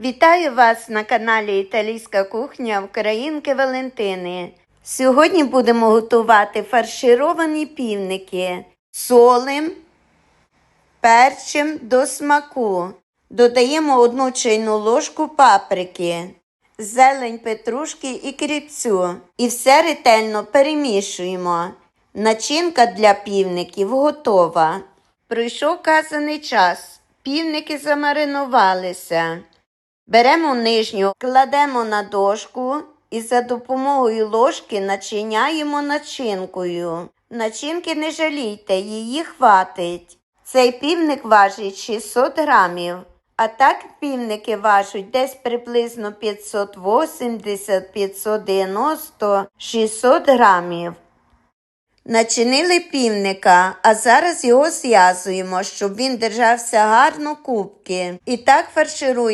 Вітаю вас на каналі Італійська кухня Українки Валентини. Сьогодні будемо готувати фаршировані півники. Солим, перчим до смаку. Додаємо одну чайну ложку паприки, зелень петрушки і кріпцю. І все ретельно перемішуємо. Начинка для півників готова. Пройшов казаний час. Півники замаринувалися. Беремо нижню, кладемо на дошку і за допомогою ложки начиняємо начинкою. Начинки не жалійте, її хватить. Цей півник важить 600 грамів, а так півники важать десь приблизно 580, 590, 600 грамів. Начинили півника, а зараз його зв'язуємо, щоб він держався гарно кубки. І так фаршируємо.